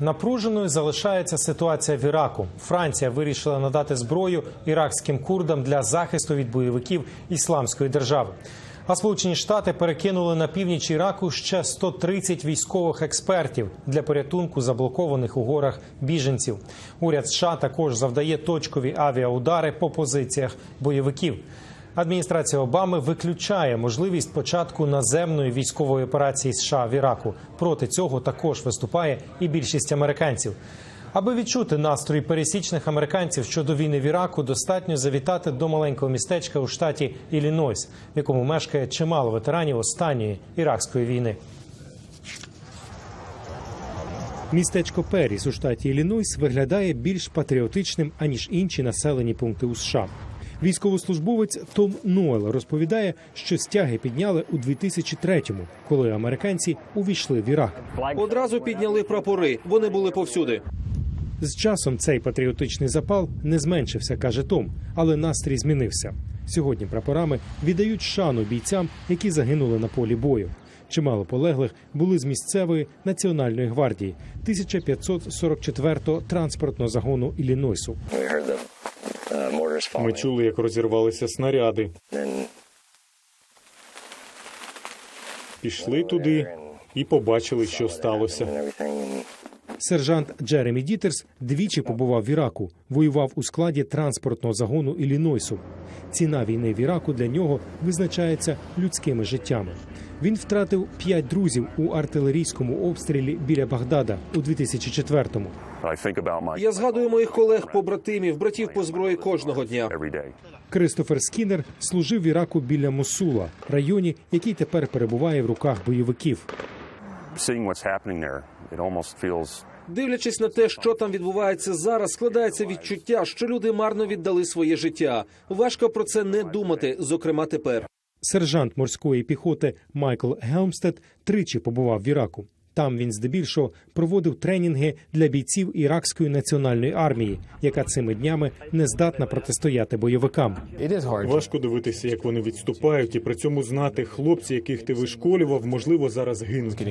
Напруженою залишається ситуація в Іраку. Франція вирішила надати зброю іракським курдам для захисту від бойовиків ісламської держави. А Сполучені Штати перекинули на північ Іраку ще 130 військових експертів для порятунку заблокованих у горах біженців. Уряд США також завдає точкові авіаудари по позиціях бойовиків. Адміністрація Обами виключає можливість початку наземної військової операції США в Іраку. Проти цього також виступає і більшість американців. Аби відчути настрої пересічних американців щодо війни в Іраку, достатньо завітати до маленького містечка у штаті Іллінойс, в якому мешкає чимало ветеранів останньої іракської війни. Містечко Періс у штаті Іллінойс виглядає більш патріотичним аніж інші населені пункти у США. Військовослужбовець Том Ноел розповідає, що стяги підняли у 2003-му, коли американці увійшли в Ірак. Одразу підняли прапори. Вони були повсюди. З часом цей патріотичний запал не зменшився, каже Том, але настрій змінився. Сьогодні прапорами віддають шану бійцям, які загинули на полі бою. Чимало полеглих були з місцевої національної гвардії 1544-го транспортного загону Іллінойсу. Ми чули, як розірвалися снаряди. Пішли туди і побачили, що сталося. Сержант Джеремі Дітерс двічі побував в Іраку, воював у складі транспортного загону Іллінойсу. Ціна війни в Іраку для нього визначається людськими життями. Він втратив п'ять друзів у артилерійському обстрілі біля Багдада у 2004-му. I think Я згадую моїх колег, побратимів, братів по зброї кожного дня. Кристофер Скіннер служив в Іраку біля Мусула, районі, який тепер перебуває в руках бойовиків. Дивлячись на те, що там відбувається зараз, складається відчуття, що люди марно віддали своє життя. Важко про це не думати, зокрема тепер. Сержант морської піхоти Майкл Гелмстед тричі побував в Іраку. Там він здебільшого проводив тренінги для бійців іракської національної армії, яка цими днями не здатна протистояти бойовикам. Важко дивитися, як вони відступають, і при цьому знати хлопці, яких ти вишколював, можливо, зараз гинуть.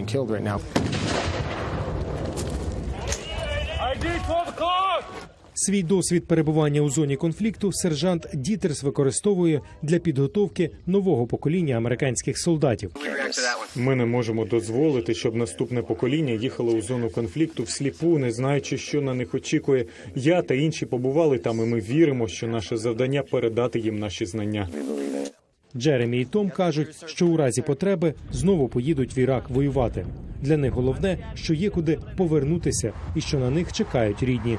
Свій досвід перебування у зоні конфлікту сержант Дітерс використовує для підготовки нового покоління американських солдатів. Ми не можемо дозволити, щоб наступне покоління їхало у зону конфлікту всліпу, не знаючи, що на них очікує. Я та інші побували там, і ми віримо, що наше завдання передати їм наші знання. Джеремі і Том кажуть, що у разі потреби знову поїдуть в Ірак воювати. Для них головне, що є куди повернутися і що на них чекають рідні.